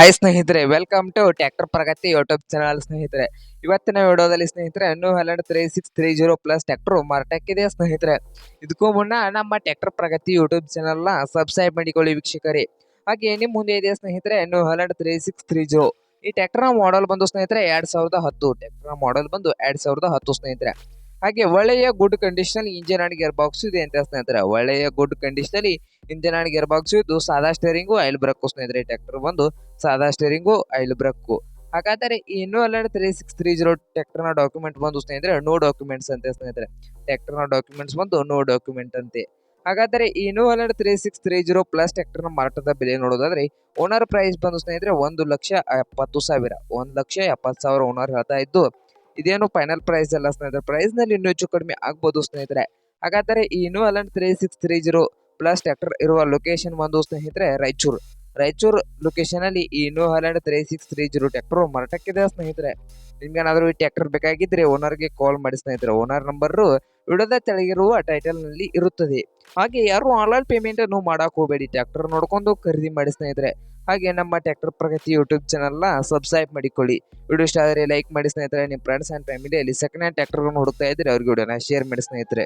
Hi ಸ್ನೇಹಿತರೆ welcome to tractor Pragati YouTube channel ಸ್ನೇಹಿತರೆ. ಇವತ್ತಿನ ವಿಡಿಯೋದಲ್ಲಿ ಸ್ನೇಹಿತರೆ ನ್ಯೂ ಹನ್ನೆರಡು three six three zero plus tractor ಮಾರಾಟಕ್ಕಿದೆ ಸ್ನೇಹಿತರೆ? ಇದಕ್ಕೂ ಮುನ್ನ ನಮ್ಮ ಟ್ರ್ಯಾಕ್ಟರ್ ಪ್ರಗತಿ ಯೂಟ್ಯೂಬ್ ಚಾನಲ್ನ ಸಬ್ಸ್ಕ್ರೈಬ್ ಮಾಡಿಕೊಳ್ಳಿ ವೀಕ್ಷಕರೇ. ಹಾಗೆ ನಿಮ್ಮ ಮುಂದೆ ಇದೆ ಸ್ನೇಹಿತರೆ ನ್ಯೂ ಹನ್ನೆರಡು ತ್ರೀ ಸಿಕ್ಸ್ ತ್ರೀ ಜೀರೋ ಈ ಟ್ಯಾಕ್ಟರ್ನ ಮಾಡೆಲ್ ಬಂದು ಸ್ನೇಹಿತರೆ, ಎರಡು ಸಾವಿರದ ಹತ್ತು. ಟ್ಯಾಕ್ಟರ್ನ ಮಾಡೆಲ್ ಬಂದು ಎರಡು ಸಾವಿರದ ಹತ್ತು ಸ್ನೇಹಿತರೆ. ಹಾಗೆ ಒಳ್ಳೆಯ good condition engine and gear box ಇದೆ ಅಂತ ಸ್ನೇಹಿತರೆ. ಒಳ್ಳೆಯ good condition engine and gear box ಇದು ಸಾದಾ ಸ್ಟೇರಿಂಗು ಆಯಿಲ್ ಬ್ರೇಕ್ ಸ್ನೇಹಿತರೆ. ಟ್ರ್ಯಾಕ್ಟರ್ ಬಂದು ಸಾದಾ ಸ್ಟೇರಿಂಗು ಐಲ್ ಬ್ರಕ್ಕು. ಹಾಗಾದರೆ ಈ ಇನ್ನೂ ಅಲ್ಲ ತ್ರೀ ಸಿಕ್ಸ್ ತ್ರೀ ಜೀರೋ ಟ್ರ್ಯಾಕ್ಟರ್ನ ಡಾಕ್ಯುಮೆಂಟ್ ಬಂದು ಸ್ನೇಹಿತರೆ ನೋ ಡಾಕ್ಯುಮೆಂಟ್ಸ್ ಅಂತ ಸ್ನೇಹಿತರೆ. ಟ್ಯಾಕ್ಟರ್ನ ಡಾಕ್ಯುಮೆಂಟ್ಸ್ ಬಂದು ನೋ ಡಾಕ್ಯುಮೆಂಟ್ ಅಂತೆ. ಹಾಗಾದರೆ ಈ ಇನ್ನೂ ಅಲ್ಲ three six three zero plus ಟ್ಯಾಕ್ಟರ್ನ ಮಾರಾಟದ ಬೆಲೆ ನೋಡೋದಾದ್ರೆ ಓನರ್ ಪ್ರೈಸ್ ಬಂದು ಸ್ನೇಹಿತರೆ ಒಂದು ಲಕ್ಷ ಎಪ್ಪತ್ತು ಸಾವಿರ. ಒಂದು ಲಕ್ಷ ಎಪ್ಪತ್ತು ಸಾವಿರ ಓನರ್ ಹೇಳ್ತಾ ಇದ್ದು, ಇದೇನು ಫೈನಲ್ ಪ್ರೈಸ್ ಅಲ್ಲ ಸ್ನೇಹಿತರೆ. ಪ್ರೈಸ್ನಲ್ಲಿ ಇನ್ನೂ ಹೆಚ್ಚು ಕಡಿಮೆ ಆಗ್ಬೋದು ಸ್ನೇಹಿತರೆ. ಹಾಗಾದರೆ ಈ ಇನ್ನೂ ಅಲ್ಲ three six three zero plus tractor ಇರುವ ಲೊಕೇಶನ್ ಬಂದು ಸ್ನೇಹಿತರೆ ರಾಯಚೂರು. ರಾಯಚೂರು ಲೊಕೇಶನ್ ಅಲ್ಲಿ ಈ new Holland three six three zero tractor ಮರಟಕ್ಕಿದೆ ಸ್ನೇಹಿತರೆ. ನಿಮ್ಗೇನಾದ್ರೂ ಈ ಟ್ಯಾಕ್ಟರ್ ಬೇಕಾಗಿದ್ರೆ ಓನರ್ಗೆ ಕಾಲ್ ಮಾಡಿ ಸ್ನೇಹಿತರೆ. ಓನರ್ ನಂಬರ್ ವಿಡಿಯೋದ ತೆಳಗಿರುವ ಟೈಟಲ್ನಲ್ಲಿ ಇರುತ್ತದೆ. ಹಾಗೆ ಯಾರು ಆನ್ಲೈನ್ ಪೇಮೆಂಟ್ ಅನ್ನು ಮಾಡಕ್ ಹೋಗಬೇಡಿ. ಟ್ರ್ಯಾಕ್ಟರ್ ನೋಡ್ಕೊಂಡು ಖರೀದಿ ಮಾಡಿ ಸ್ನೇಹಿತರೆ. ಹಾಗೆ ನಮ್ಮ ಟ್ಯಾಕ್ಟರ್ ಪ್ರಗತಿ ಯೂಟ್ಯೂಬ್ ಚಾನಲ್ನ ಸಬ್ಸ್ಕ್ರೈಬ್ ಮಾಡಿಕೊಳ್ಳಿ. ವಿಡಿಯೋ ಇಷ್ಟ ಆದರೆ ಲೈಕ್ ಮಾಡಿ ಸ್ನೇಹಿತರೆ. ನಿಮ್ಮ ಫ್ರೆಂಡ್ಸ್ ಆ್ಯಂಡ್ ಫ್ಯಾಮಿಲಿಯಲ್ಲಿ ಸೆಕೆಂಡ್ ಹ್ಯಾಂಡ್ ಟ್ರ್ಯಾಕ್ಟರ್ ಹುಡುಕ್ತಾ ಇದ್ದರೆ ಅವ್ರಿಗೆ ವಿಡಿಯೋನ ಶೇರ್ ಮಾಡಿ ಸ್ನೇಹಿತರೆ.